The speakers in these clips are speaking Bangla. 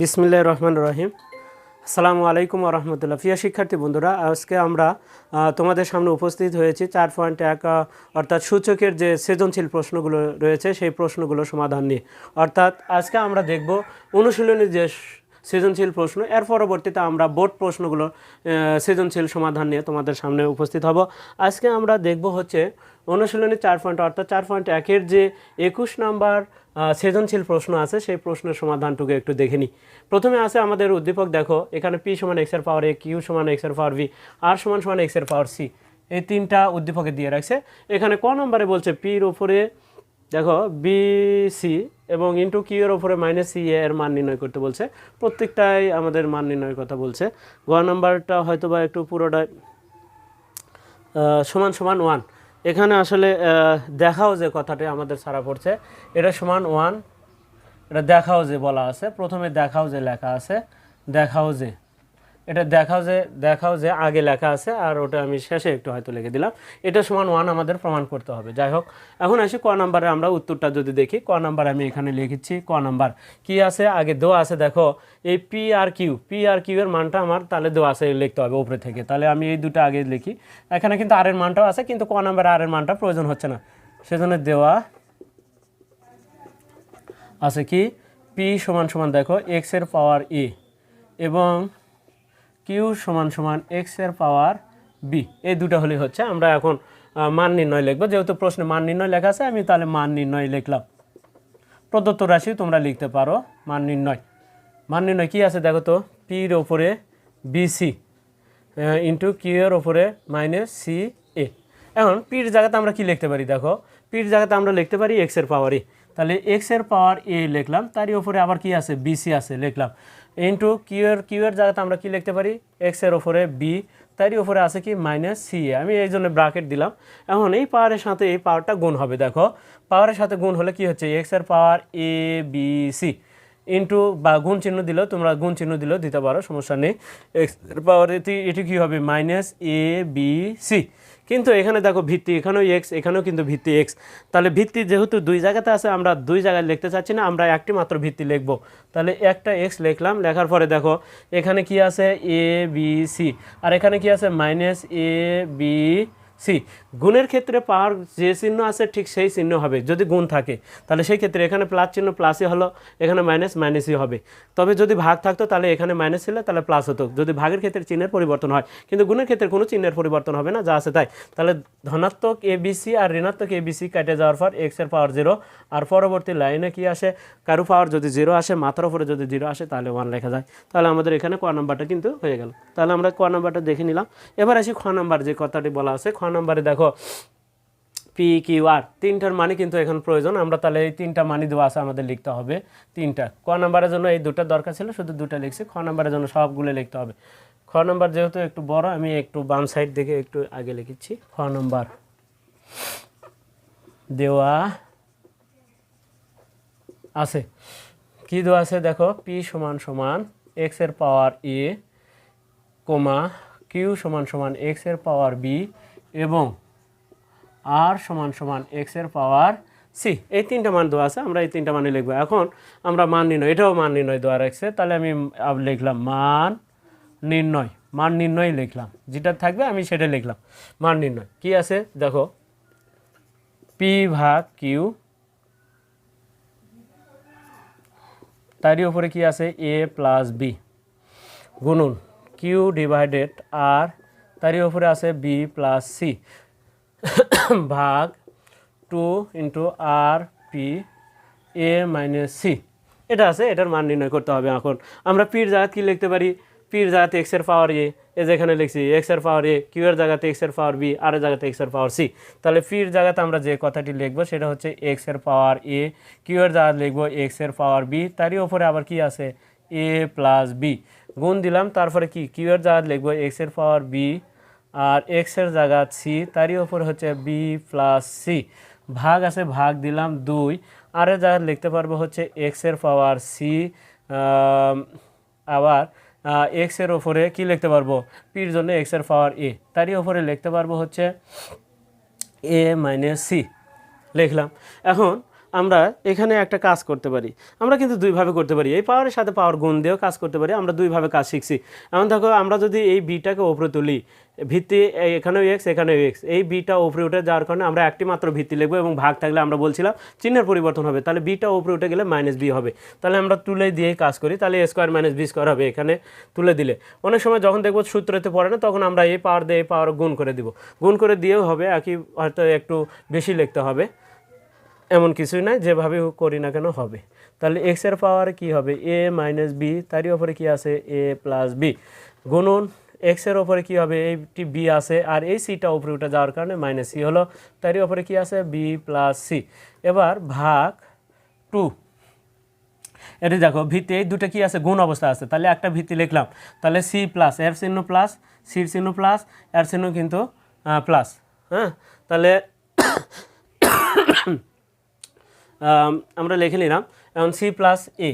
বিসমিল্লাহ রহমান রহিম। আসসালামু আলাইকুম রহমতুল্লাহ। প্রিয় শিক্ষার্থী বন্ধুরা, আজকে আমরা তোমাদের সামনে উপস্থিত হয়েছি চার পয়েন্ট এক অর্থাৎ সূচকের যে সৃজনশীল প্রশ্নগুলো রয়েছে, সেই প্রশ্নগুলো সমাধান নিয়ে। অর্থাৎ আজকে আমরা দেখব অনুশীলনী যে সৃজনশীল প্রশ্ন। এর পরবর্তীতে আমরা বোর্ড প্রশ্নগুলো সৃজনশীল সমাধান নিয়ে তোমাদের সামনে উপস্থিত হব। আজকে আমরা দেখব হচ্ছে অনুশীলনী চার পয়েন্ট, অর্থাৎ চার পয়েন্ট একের যে একুশ নাম্বার সৃজনশীল প্রশ্ন আছে, সেই প্রশ্নের সমাধানটুকু একটু দেখে নিই। প্রথমে আছে আমাদের উদ্দীপক, দেখো, এখানে পি সমান এক্সের পাওয়ার এ, কিউ সমান এক্সের পাওয়ার ভি আর সমান সমান এক্সের পাওয়ার সি। এই তিনটা উদ্দীপকে দিয়ে রাখছে। এখানে ক নম্বরে বলছে, পির উপরে দেখো বি সি এবং ইন্টু কিউ এর উপরে মাইনাস সি এর মান নির্ণয় করতে বলছে। প্রত্যেকটাই আমাদের মান নির্ণয়ের কথা বলছে। গ নাম্বারটা হয়তো বা একটু পুরোটাই সমান সমান ওয়ান এখানে আসলে দেখাও যে কথাটি আমাদের সারা পড়ছে। এটা সমান ওয়ান এটা দেখাও যে বলা আছে। প্রথমে দেখাও যে লেখা আছে, দেখাও যে এটা দেখাও যে দেখাও যে আগে লেখা আছে, আর ওটা আমি শেষে একটু হয়তো লিখে দিলাম। এটা সমান ওয়ান আমাদের প্রমাণ করতে হবে। যাই হোক, এখন আসি ক নাম্বারে, আমরা উত্তরটা যদি দেখি। ক নাম্বার আমি এখানে লিখেছি, ক নাম্বার। কি আছে? আগে দোয়া আছে, দেখো। এই P R Q P R Q এর মানটা আমার তাহলে দোয়া আছে লিখতে হবে উপরে থেকে। তাহলে আমি এই দুটো আগে লিখি। এখানে কিন্তু আর এর মানটাও আছে, কিন্তু ক নাম্বারে আর এর মানটা প্রয়োজন হচ্ছে না। সেজন্য দেওয়া আছে কি? পি সমান সমান দেখো এক্সের পাওয়ার এ এবং কিউ সমান সমান এক্সের পাওয়ার বি এই দুটো হলেই হচ্ছে। আমরা এখন মান নির্ণয় লিখব। যেহেতু প্রশ্নে মান নির্ণয় লেখা আছে, আমি তাহলে মান নির্ণয় লিখলাম। প্রদত্ত রাশি তোমরা লিখতে পারো মান নির্ণয়। মান নির্ণয় কী আছে দেখো তো? পির ওপরে বিসি ইন্টু কিউ এর ওপরে মাইনাস সি এ এখন পির জায়গাতে আমরা কি লিখতে পারি দেখো? পির জায়গাতে আমরা লিখতে পারি এক্সের পাওয়ার এ তাহলে এক্সের পাওয়ার এ লিখলাম, তারই ওপরে আবার কি আছে? বিসি আছে, লিখলাম। ইন্টু কিউ এর কিউ এর জায়গাতে আমরা কি লিখতে পারি? এক্সের ওপরে বি তারই ওপরে আছে কি? মাইনাস সি আমি এই জন্য ব্রাকেট দিলাম। এখন এই পাওয়ারের সাথে এই পাওয়ারটা গুণ হবে, দেখো। পাওয়ারের সাথে গুণ হলে কি হচ্ছে? এক্সের power A B C into বা গুণ চিহ্ন দিলেও তোমরা গুণ চিহ্ন দিলেও দিতে পারো, সমস্যা নেই। এক্সের পাওয়ার এটি এটি কী হবে? মাইনাস এ বি সি কিন্তু এখানে দেখো ভিত্তি, এখানেও এক্স এখানেও কিন্তু ভিত্তি এক্স তাহলে ভিত্তি যেহেতু দুই জায়গাতে আছে, আমরা দুই জায়গায় লিখতে চাচ্ছি না, আমরা একটি মাত্র ভিত্তি লিখব। তাহলে একটা এক্স লিখলাম, লেখার পরে দেখো, এখানে কি আছে? এ বি সি আর এখানে কি আছে? মাইনাস এ বি সি, গুণের ক্ষেত্রে পাওয়ার যে চিহ্ন আছে ঠিক সেই চিহ্ন হবে, যদি গুণ থাকে। তাহলে সেই ক্ষেত্রে এখানে প্লাস চিহ্ন প্লাসই হলো, এখানে মাইনাস মাইনাসই হবে। তবে যদি ভাগ থাকতো, তাহলে এখানে মাইনাস ছিল, তাহলে প্লাস হতো। যদি ভাগের ক্ষেত্রে চিহ্নের পরিবর্তন হয়, কিন্তু গুণের ক্ষেত্রে কোনো চিহ্নের পরিবর্তন হবে না, যা আছে তাই। তাহলে ধনাত্মক এ বিসি আর ঋণাত্মক এ বিসি কেটে যাওয়ার পর এক্সের পাওয়ার জিরো আর পরবর্তী লাইনে কি আসে? কারও পাওয়ার যদি জিরো আসে, মাথার উপরে যদি জিরো আসে, তাহলে ওয়ান লেখা যায়। তাহলে আমাদের এখানে ক নাম্বারটা কিন্তু হয়ে গেল। তাহলে আমরা ক নাম্বারটা দেখে নিলাম। এবার আসি খ নাম্বার যে কথাটি বলা আছে, খ নাম্বারে দেখো পি কিউ আর তিনটার মানে কিন্তু এখন প্রয়োজন। আমরা তাহলে এই তিনটা মানি দেওয়া আছে আমাদের লিখতে হবে, তিনটা। ক নাম্বারের জন্য এই দুটা দরকার ছিল, শুধু দুটা লিখছি। খ নাম্বারের জন্য সবগুলো লিখতে হবে। খ নাম্বার যেহেতু একটু বড়, আমি একটু বাম সাইড দেখে একটু আগে লিখেছি। খ নাম্বার দেওয়া আছে। কি দেওয়া আছে দেখো পি সমান সমান এক্সের পাওয়ার এ কোমা কিউ সমান সমান এক্সের পাওয়ার বি এবং আর সমান সমান এক্সের পাওয়ার সি এই তিনটা মান দেওয়া আছে, আমরা এই তিনটা মানে লিখব। এখন আমরা মান নির্ণয়, এটাও মান নির্ণয় দেওয়া রাখছে তাহলে আমি লিখলাম মান নির্ণয়। মান নির্ণয় লিখলাম। যেটা থাকবে আমি সেটা লিখলাম। মান নির্ণয়, কি আছে? দেখো পি ভাগ কিউ তারই উপরে কি আছে? এ প্লাস বি গুণন কিউ ডিভাইডেড আর তারই উপরে আছে বি প্লাস সি ভাগ two into R P A minus C এটা আছে, এটার মান নির্ণয় করতে হবে এখন। আমরা পির জায়গা কী লিখতে পারি? পির জায়গাতে এক্সের পাওয়ার এ এ যেখানে লিখছি এক্সের পাওয়ার এ কিউ এর জায়গাতে এক্সের পাওয়ার বি আর জায়গাতে এক্সের পাওয়ার সি তাহলে পির জায়গাতে আমরা যে কথাটি লিখব, সেটা হচ্ছে এক্সের পাওয়ার এ কিউ এর জায়গায় লিখব এক্সের পাওয়ার বি তারই ওপরে আবার কি আছে? এ প্লাস বি গুণ দিলাম, তারপরে কি? কিউ এর জায়গায় লিখব এক্সের পাওয়ার বি আর এক্সের জায়গা সি তারই ওপর হচ্ছে বি প্লাস সি ভাগ আছে, ভাগ দিলাম দুই। আর এর জায়গায় লিখতে পারব হচ্ছে এক্সের পাওয়ার সি আবার এক্সের ওপরে কি লিখতে পারব? পির জন্য এক্সের পাওয়ার এ তারই ওপরে লিখতে পারব হচ্ছে এ মাইনাস সি লিখলাম। এখন আমরা এখানে একটা কাজ করতে পারি। আমরা কিন্তু দুইভাবে করতে পারি। এই পাওয়ারের সাথে পাওয়ার গুণ দিয়েও কাজ করতে পারি। আমরা দুইভাবে কাজ শিখছি। এমন দেখো, আমরা যদি এই বিটাকে ওপরে তুলি, ভিত্তি এখানেও এক্স এখানেও এক্স এই বিটা ওপরে উঠে যাওয়ার কারণে আমরা একটি মাত্র ভিত্তি লিখব এবং ভাগ থাকলে আমরা বলছিলাম চিহ্নের পরিবর্তন হবে। তাহলে বিটা ওপরে উঠে গেলে মাইনাস বি হবে। তাহলে আমরা তুলে দিয়েই কাজ করি। তাহলে A square minus B square হবে এখানে তুলে দিলে। অনেক সময় যখন দেখব সূত্রতে পড়ে না, তখন আমরা এই পাওয়ার দিয়ে এই পাওয়ার গুণ করে দিব। গুণ করে দিয়েও হবে, একই হয়তো একটু বেশি লিখতে হবে। এমন কিছুই নাই, যেভাবে করি না কেন হবে। তাহলে এক্সের পাওয়ার কি হবে? এ মাইনাস বি তারই ওপরে কি আছে? এ প্লাস বি গুণন এক্সের ওপরে কি হবে? এইটি বি আছে, আর এই সিটা উপরে উঠে যাওয়ার কারণে মাইনাস সি হলো। তারই ওপরে কি আছে? বি প্লাস সি এবার ভাগ টু এটি দেখো, ভিত্তি, এই দুটো কি আছে? গুণ অবস্থা আছে। তাহলে একটা ভিত্তি লিখলাম। তাহলে সি প্লাস এর চিহ্ন প্লাস সির চিহ্ন প্লাস এর চিহ্ন কিন্তু প্লাস হ্যাঁ? তাহলে আমরা লিখে নিলাম, এখন সি প্লাস এ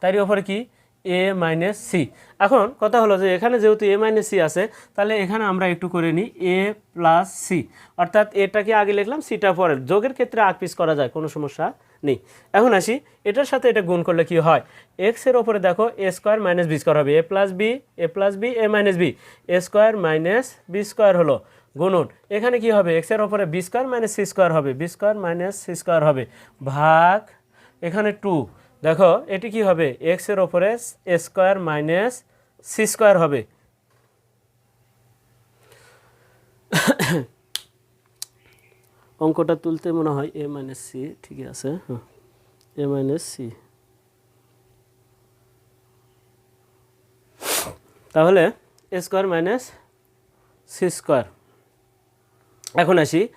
তারই ওপরে কি? এ মাইনাস সি এখন কথা হলো যে এখানে যেহেতু এ মাইনাস সি আছে, তাহলে এখানে আমরা একটু করে নিই এ প্লাস সি অর্থাৎ এটাকে আগে লিখলাম? সিটা পরে যোগের ক্ষেত্রে আগ পিস করা যায়, কোনো সমস্যা নেই। এখন আসি, এটার সাথে এটা গুণ করলে কি হয়? এক্সের ওপরে দেখো A square minus B square হবে। A plus B A plus B A minus B A square minus B square হলো। গুণন। এখানে কি হবে? এক্সের ওপরে B square minus C square হবে। B square minus C square হবে। ভাগ এখানে টু দেখো, এটি কি হবে? এক্সের ওপরে A square minus C square হবে। অঙ্কটা তুলতে মনে হয় এ মাইনাস সি ঠিকই আছে হ্যাঁ। এ মাইনাস সি তাহলে স্কোয়ার মাইনাস সি স্কোয়ার এখন আসি।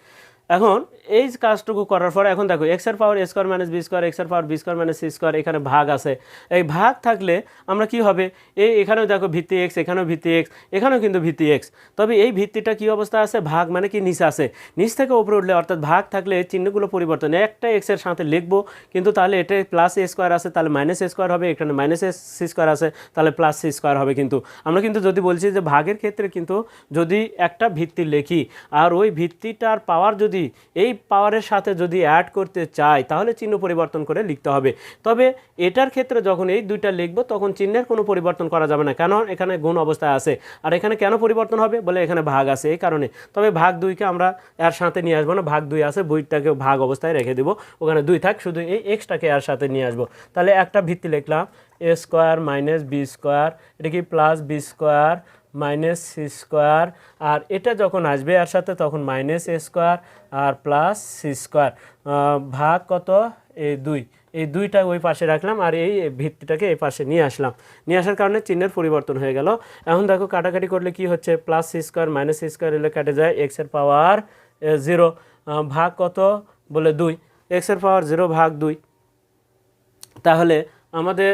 এখন এই কাজটুকু করার পর এখন দেখো এক্সের power A square minus B square এক্সের power B square minus C square এখানে ভাগ আছে। এই ভাগ থাকলে আমরা কি হবে? এই এখানেও দেখো ভিত্তি এক্স এখানেও ভিত্তি এক্স এখানেও কিন্তু ভিত্তি এক্স তবে এই ভিত্তিটা কি অবস্থা আছে? ভাগ মানে কি নিচে আছে। নিচ থেকে উপরে উঠলে, অর্থাৎ ভাগ থাকলে চিহ্নগুলো পরিবর্তন। একটা এক্সের সাথে লিখব, কিন্তু তাহলে এটা প্লাস এ স্কোয়ার আছে, তাহলে মাইনাস এ স্কোয়ার হবে, এখানে মাইনাস এ সি স্কোয়ার আছে, তাহলে প্লাস সি স্কোয়ার হবে কিন্তু। আমরা কিন্তু যদি বলছি যে ভাগের ক্ষেত্রে কিন্তু যদি একটা ভিত্তি লিখি, আর ওই ভিত্তিটার পাওয়ার যদি এই পাওয়ারের সাথে যদি অ্যাড করতে চাই তাহলে চিহ্ন পরিবর্তন করে লিখতে হবে। তবে এটার ক্ষেত্রে যখন এই দুইটা লিখব, তখন চিহ্নের কোনো পরিবর্তন করা যাবে না। কেন? এখানে গুণ অবস্থায় আছে। আর এখানে কেন পরিবর্তন হবে? বলে এখানে ভাগ আছে এই কারণে। তবে ভাগ দুইকে আমরা এর সাথে নিয়ে আসব না। ভাগ দুই আছে বইটাকে ভাগ অবস্থায় রেখে দেবো। ওখানে দুই থাক, শুধু এই এক্সটাকে এর সাথে নিয়ে আসব। তাহলে একটা ভিত্তি লিখলাম A square minus B square এটা কি plus B square minus square, আর এটা যখন আসবে এর সাথে তখন মাইনাস স্কোয়ার আর প্লাস স্কোয়ার। ভাগ কত? এই দুই। এই দুইটা ওই পাশে রাখলাম আর এই ভিত্তিটাকে এই পাশে নিয়ে আসলাম। নিয়ে আসার কারণে চিহ্নের পরিবর্তন হয়ে গেল। এখন দেখো কাটাকাটি করলে কি হচ্ছে? প্লাস স্কোয়ার, মাইনাস স্কোয়ার এলে কাটে যায় এক্সের পাওয়ার জিরো ভাগ কত? বলে দুই। এক্সের পাওয়ার জিরো ভাগ দুই। তাহলে আমাদের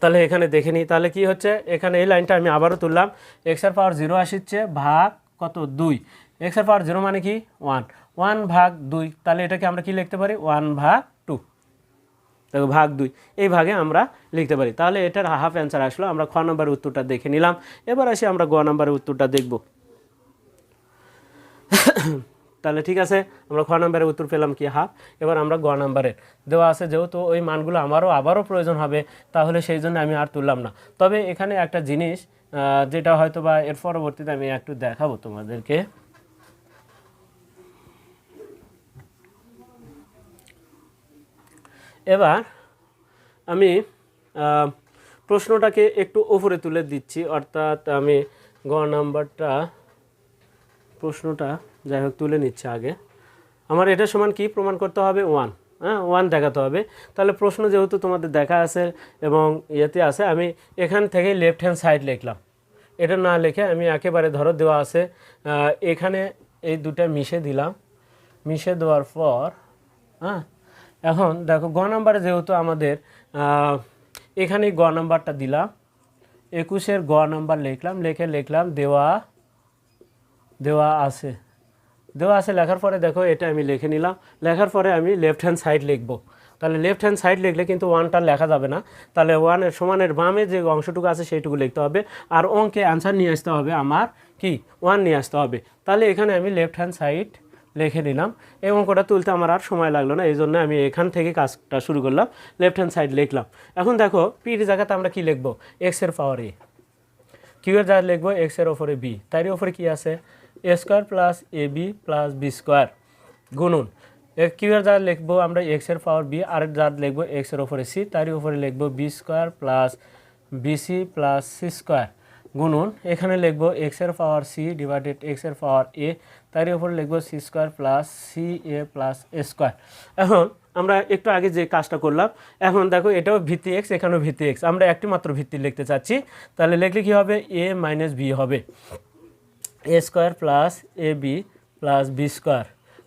তাহলে এখানে দেখে নিই। তাহলে কি হচ্ছে? এখানে এই লাইনটা আমি আবারও তুললাম। এক্সের পাওয়ার জিরো আসছে ভাগ কত? দুই। এক্সের পাওয়ার জিরো মানে কি? ওয়ান ওয়ান ভাগ দুই। তাহলে এটাকে আমরা কি লিখতে পারি? ওয়ান ভাগ টু দেখো, ভাগ দুই। এই ভাগে আমরা লিখতে পারি। তাহলে এটার হাফ অ্যান্সার আসলো। আমরা খ নম্বরের উত্তরটা দেখে নিলাম। এবার আসি আমরা গ নম্বরের উত্তরটা দেখব। তাহলে ঠিক আছে, আমরা খ নম্বরের উত্তর পেলাম কি? হাফ এবার আমরা গ নম্বরের। দেওয়া আছে যেহেতু ওই মানগুলো আমারও, আবারও প্রয়োজন হবে, তাহলে সেই জন্য আমি আর তুললাম না। তবে এখানে একটা জিনিস যেটা হয়তো বা এর পরবর্তীতে আমি একটু দেখাবো তোমাদেরকে। এবার আমি প্রশ্নটাকে একটু উপরে তুলে দিচ্ছি, অর্থাৎ আমি গ নাম্বারটা, প্রশ্নটা যাই হোক, তুলে নিচ্ছে আগে। আমার এটা সমান কি প্রমাণ করতে হবে? ওয়ান হ্যাঁ ওয়ান দেখাতে হবে। তাহলে প্রশ্ন যেহেতু তোমাদের দেখা আছে এবং ইয়েতে আছে, আমি এখান থেকে লেফট হ্যান্ড সাইড লিখলাম। এটা না লিখে আমি একেবারে ধরো দেওয়া আছে এখানে এই দুটা মিশে দিলাম। মিশে দেওয়ার পর হ্যাঁ এখন দেখো গ নাম্বারে যেহেতু আমাদের এখানে গ নাম্বারটা দিলাম। একুশের গ নাম্বার লিখলাম, লিখে লিখলাম দেওয়া দেওয়া আছে। দেওয়া আছে, লেখার পরে দেখো এটা আমি লিখে নিলাম। লেখার পরে আমি লেফট হ্যান্ড সাইড লিখব। তাহলে লেফট হ্যান্ড সাইড লিখলে কিন্তু ওয়ানটা লেখা যাবে না। তাহলে ওয়ানের সমানের বামে যে অংশটুকু আছে সেইটুকু লিখতে হবে। আর অঙ্কে অ্যান্সার নিয়ে আসতে হবে আমার কি? ওয়ান নিয়ে আসতে হবে। তাহলে এখানে আমি লেফট হ্যান্ড সাইড লিখে নিলাম। এই অঙ্কটা তুলতে আমার আর সময় লাগল না এই জন্য আমি এখান থেকে কাজটা শুরু করলাম। লেফট হ্যান্ড সাইড লিখলাম। এখন দেখো পির জায়গাতে আমরা কি লিখব? এক্সের পাওয়ার এ কিউ এর জায়গায় লিখব এক্সের ওপরে বি তারই ওপরে কি আছে? A square plus A B plus B square. গুণন কিউ এর জায়গায় লিখব আমরা এক্সের পাওয়ার বি আর জায়গায় লিখব এক্সের ওপরে সি তারই উপরে লিখব B square plus B C plus C square. গুণন এখানে লিখব এক্সের পাওয়ার সি ডিভাইডেড এক্সের পাওয়ার এ তারই উপরে লিখব C square plus C A plus A square. এখন আমরা একটু আগে যে কাজটা করলাম, এখন দেখো এটাও ভিত্তি এক্স এখানেও ভিত্তি এক্স আমরা একটি মাত্র ভিত্তি লিখতে চাচ্ছি। তাহলে লিখলে কী হবে? এ মাইনাস বি হবে। A square plus A B plus B square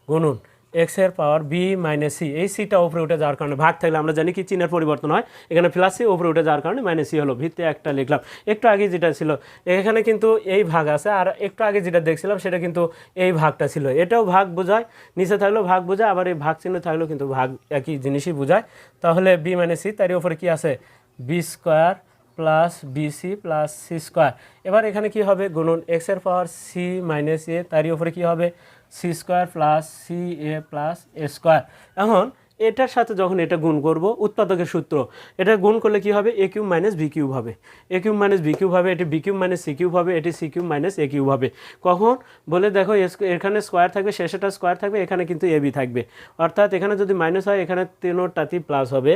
গুণুন এক্সের পাওয়ার বি মাইনাস সি এই সিটা উপরে উঠে যাওয়ার কারণে ভাগ থাকলে আমরা জানি কি চিহ্নের পরিবর্তন হয়, এখানে প্লাস সি উপরে উঠে যাওয়ার কারণে মাইনাস সি হলো, ভিত্তি একটা লিখলাম। একটু আগে যেটা ছিল, এখানে কিন্তু এই ভাগ আছে, আর একটু আগে যেটা দেখছিলাম সেটা কিন্তু এই ভাগটা ছিল। এটাও ভাগ বোঝায়, নিচে থাকলেও ভাগ বোঝায়, আবার এই ভাগ চিহ্ন থাকলেও কিন্তু ভাগ একই জিনিসই বোঝায়। তাহলে বি মাইনাস সি তারই উপরে কি আছে? B square plus B C plus C square এবার এখানে কি হবে? গুণন এক্সের পাওয়ার সি মাইনাস এ তারই উপরে কি হবে? C square plus C A plus A square এখন এটার সাথে যখন এটা গুণ করব, উৎপাদকের সূত্র, এটা গুণ করলে কি হবে? A cube minus B cube হবে। A cube minus B cube হবে, এটি B cube minus C cube হবে, এটি C cube minus A cube হবে। কখন? বলে দেখো এখানে স্কোয়ার থাকবে শেষেটা স্কোয়ার থাকবে, এখানে কিন্তু এ বি থাকবে। অর্থাৎ এখানে যদি মাইনাস হয়, এখানে তিনোটাতেই প্লাস হবে।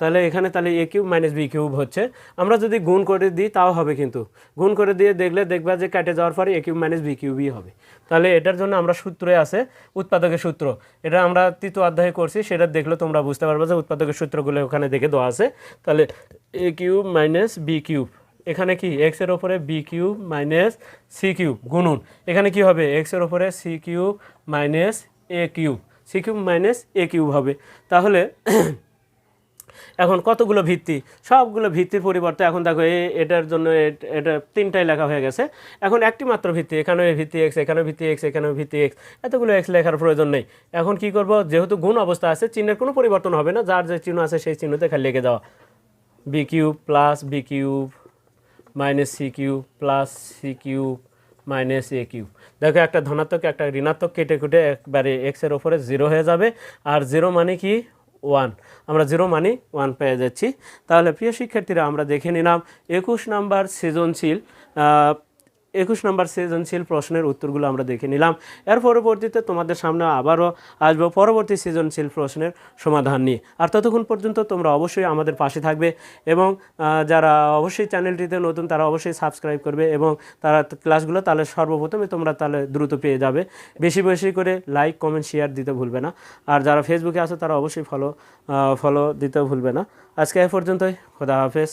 তাহলে এখানে তাহলে A cube minus B cube হচ্ছে। আমরা যদি গুণ করে দিই, তাও হবে কিন্তু। গুণ করে দিয়ে দেখলে দেখবা যে কেটে যাওয়ার পরে এ কিউব মাইনাস বি কিউবই হবে। তাহলে এটার জন্য আমরা সূত্রে আছে উৎপাদকের সূত্র। এটা আমরা তৃতীয় অধ্যায়ে করছি, সেটা দেখলে তোমরা বুঝতে পারবে যে উৎপাদকের সূত্রগুলো ওখানে দেখে দেওয়া আছে। তাহলে A cube minus B cube. এখানে কি? এক্সের ওপরে B cube minus C cube. গুণুন এখানে কি হবে? এক্সের ওপরে C cube minus A cube. C cube minus A cube হবে। তাহলে এখন কতগুলো ভিত্তি? সবগুলো ভিত্তির পরিবর্তে এখন দেখো এটার জন্য এটা তিনটাই লেখা হয়ে গেছে। এখন একটি মাত্র ভিত্তি, এখানেও ভিত্তি এক্স এখানেও ভিত্তি এক্স এখানেও ভিত্তি এক্স এতগুলো এক্স লেখার প্রয়োজন নেই। এখন কি করব? যেহেতু গুণ অবস্থা আছে, চিহ্নের কোনো পরিবর্তন হবে না, যার যে চিহ্ন আছে সেই চিহ্নতে খালি লিখে দেওয়া। B cube plus B cube minus C cube plus C cube minus A cube দেখো একটা ধনাত্মক, একটা ঋণাত্মক কেটে কুটে একবারে এক্সের ওপরে জিরো হয়ে যাবে। আর জিরো মানে কি? ওয়ান আমরা জিরো মানে ওয়ান পেয়ে যাচ্ছি। তাহলে প্রিয় শিক্ষার্থীরা, আমরা দেখে নিলাম একুশ নাম্বার সৃজনশীল একুশ নম্বর সৃজনশীল প্রশ্নের উত্তরগুলো আমরা দেখে নিলাম। এর পরবর্তীতে তোমাদের সামনে আবারও আসব পরবর্তী সৃজনশীল প্রশ্নের সমাধান নিয়ে। আর ততক্ষণ পর্যন্ত তোমরা অবশ্যই আমাদের পাশে থাকবে এবং যারা অবশ্যই চ্যানেলটিতে নতুন তারা অবশ্যই সাবস্ক্রাইব করবে এবং তারা ক্লাসগুলো তাহলে সর্বপ্রথমে তোমরা তাহলে দ্রুত পেয়ে যাবে। বেশি বেশি করে লাইক, কমেন্ট, শেয়ার দিতে ভুলবে না। আর যারা ফেসবুকে আছে তারা অবশ্যই ফলো ফলো দিতে ভুলবে না। আজকে এ পর্যন্তই। খোদা হাফেজ।